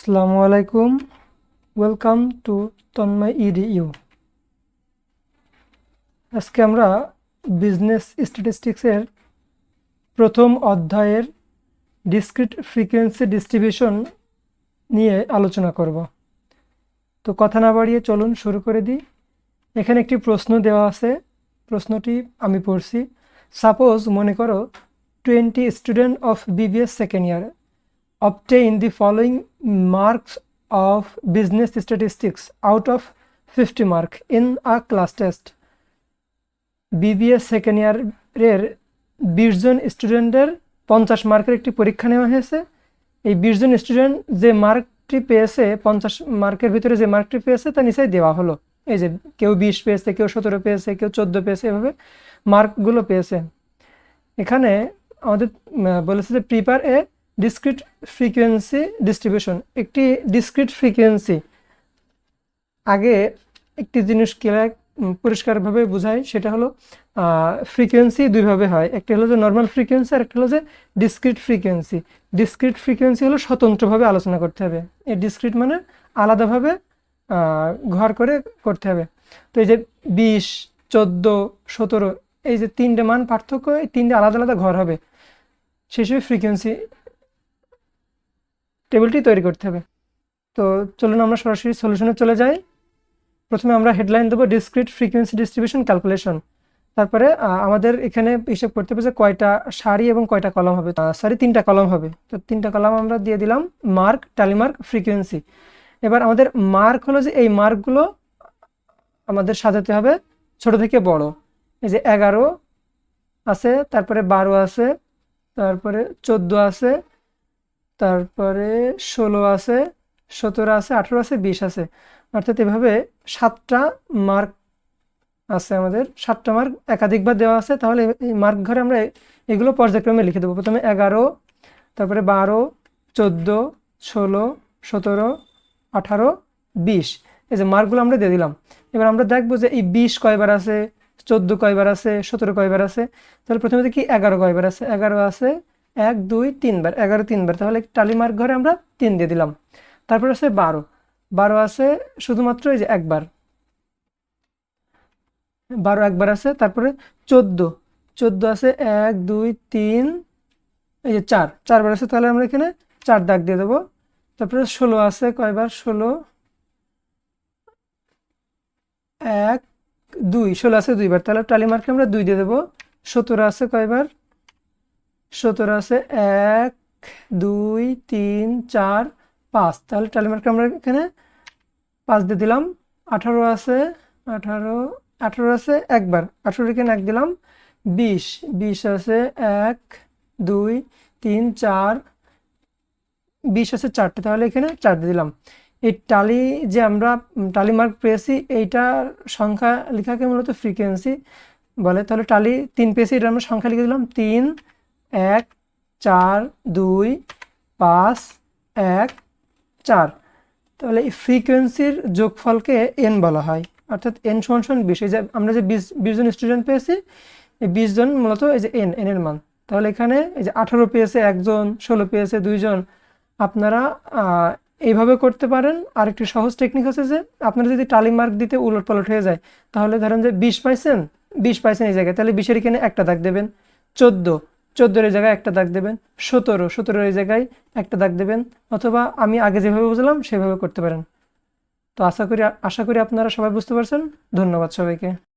আসসালামু আলাইকুম। Welcome to Tanmoy E D আজকে আমরা বিজনেস স্ট্যাটিস্টিক্সের প্রথম অধ্যায়ের ডিসক্রিট ফ্রিকোয়েন্সি ডিস্ট্রিবিউশন নিয়ে আলোচনা করব। তো কথা না বাড়িয়ে চলুন শুরু করে দিই। এখানে একটি প্রশ্ন দেওয়া আছে। প্রশ্নটি আমি পড়ছি। সাপোজ মনে করো twenty student of BBS second year obtain the following marks of business statistics out of 50 mark in a class test. BBS second ইয়ারের বিশ জন স্টুডেন্টের পঞ্চাশ মার্কের একটি পরীক্ষা নেওয়া হয়েছে। এই বিশ জন স্টুডেন্ট যে মার্কটি পেয়েছে, পঞ্চাশ মার্কের ভিতরে যে মার্কটি পেয়েছে, তা নিচেই দেওয়া হলো। এই যে কেউ বিশ পেয়েছে, কেউ সতেরো পেয়েছে, কেউ চোদ্দ পেয়েছে, এভাবে মার্কগুলো পেয়েছে। এখানে আমাদের বলেছে যে prepare a discrete frequency distribution একটি ডিসক্রিট ফ্রিকোয়েন্সি আগে একটি জিনিস ক্লিয়ার পরিষ্কারভাবে বোঝায় সেটা হলো ফ্রিকোয়েন্সি দুইভাবে হয়। একটা হলো যে নর্মাল ফ্রিকোয়েন্সি আর একটা হলো যে ডিসক্রিট ফ্রিকোয়েন্সি ডিসক্রিট ফ্রিকোয়েন্সি হলো স্বতন্ত্রভাবে আলোচনা করতে হবে। এই ডিসক্রিট মানে আলাদাভাবে ঘর করে করতে হবে। তো এই যে বিশ, চোদ্দ, সতেরো, এই যে তিনটে মান পার্থক্য, এই তিনটে আলাদা আলাদা ঘর হবে। সেই হিসেবে ফ্রিকোয়েন্সি টেবিলটি তৈরি করতে হবে। তো চলুন আমরা সরাসরি সলিউশনে চলে যাই। প্রথমে আমরা হেডলাইন দেবো ডিসক্রিট ফ্রিকোয়েন্সি ডিস্ট্রিবিউশন ক্যালকুলেশন তারপরে আমাদের এখানে হিসাব করতে হবে যে কয়টা সারি এবং কয়টা কলম হবে। সারি তিনটা কলম হবে। তো তিনটা কলম আমরা দিয়ে দিলাম মার্ক টালিমার্ক ফ্রিকোয়েন্সি এবার আমাদের মার্ক হলো যে এই মার্কগুলো আমাদের সাজাতে হবে ছোট থেকে বড়। এই যে এগারো আছে, তারপরে বারো আছে, তারপরে চোদ্দ আছে তারপরে ষোলো আছে, সতেরো আছে, আঠেরো আছে, বিশ আছে। অর্থাৎ এভাবে সাতটা মার্ক আছে আমাদের। সাতটা মার্ক একাধিকবার দেওয়া আছে, তাহলে এই মার্ক ঘরে আমরা এগুলো পর্যায়ক্রমে লিখে দেবো। প্রথমে এগারো, তারপরে বারো, চোদ্দ, ষোলো, সতেরো, আঠারো, বিশ। এই যে মার্কগুলো আমরা দিয়ে দিলাম। এবার আমরা দেখব যে এই বিশ কয়বার আছে, চোদ্দ কয়বার আছে, সতেরো কয়বার আছে। তাহলে প্রথমে দেখি এগারো কয়বার আছে। এগারো আছে এক, দুই, তিনবার, এগারো, তিনবার। তাহলে টালি মার্ক ঘরে আমরা তিন দিয়ে দিলাম। তারপর আছে বারো। বারো আছে শুধুমাত্র এই যে একবার। বারো একবার আছে, তারপরে চোদ্দ। চোদ্দ আছে এক, দুই, তিন, এই যে চার। চারবার আছে, তাহলে আমরা এখানে চার দাগ দিয়ে দেবো। তারপরে ষোলো আছে, কয়বার? ষোলো। এক, দুই। ষোলো আছে দুইবার। তাহলে টালি মার্কে আমরা দুই দিয়ে দেবো। সতেরো আছে কয়বার? সতেরো আছে এক, দুই, তিন, চার, পাঁচ। তাহলে টালি মার্কে আমরা এখানে পাঁচ দিয়ে দিলাম। আঠারো আছে, আঠারো আঠারো আছে একবার। আঠারো এখানে এক দিলাম। বিশ বিশ আছে এক, দুই, তিন, চার। বিশ আছে চারটে, তাহলে এখানে চার দিয়ে দিলাম। এই টালি যে আমরা টালি মার্ক পেয়েছি এইটার সংখ্যা লেখাকে মূলত ফ্রিকোয়েন্সি বলে। তাহলে টালি তিন পেয়েছি, এটা আমরা সংখ্যা লিখে দিলাম। তিন এক, চার, দুই, পাঁচ, এক, চার। তাহলে এই ফ্রিকোয়েন্সির যোগফলকে এন বলা হয়। অর্থাৎ এন সমান সমান বিশ। এই যে আমরা যে বিশ বিশ জন স্টুডেন্ট পেয়েছি, এই বিশ জন মূলত এই যে এন এন এর মান। তাহলে এখানে এই যে আঠারো পেয়েছে একজন, ষোলো পেয়েছে দুইজন। আপনারা এইভাবে করতে পারেন। আর একটি সহজ টেকনিক আছে যে আপনারা যদি টালি মার্ক দিতে উলট পালট হয়ে যায়, তাহলে ধরেন যে বিশ পাইছেন বিশ পাইছেন এই জায়গায়, তাহলে বিশের এখানে একটা দাগ দেবেন। চোদ্দ। চোদ্দোর এই জায়গায় একটা দাগ দেবেন, সতেরো, সতেরোর এই জায়গায় একটা দাগ দেবেন, অথবা আমি আগে যেভাবে বুঝলাম সেভাবে করতে পারেন। তো আশা করি আশা করি আপনারা সবাই বুঝতে পারছেন। ধন্যবাদ সবাইকে।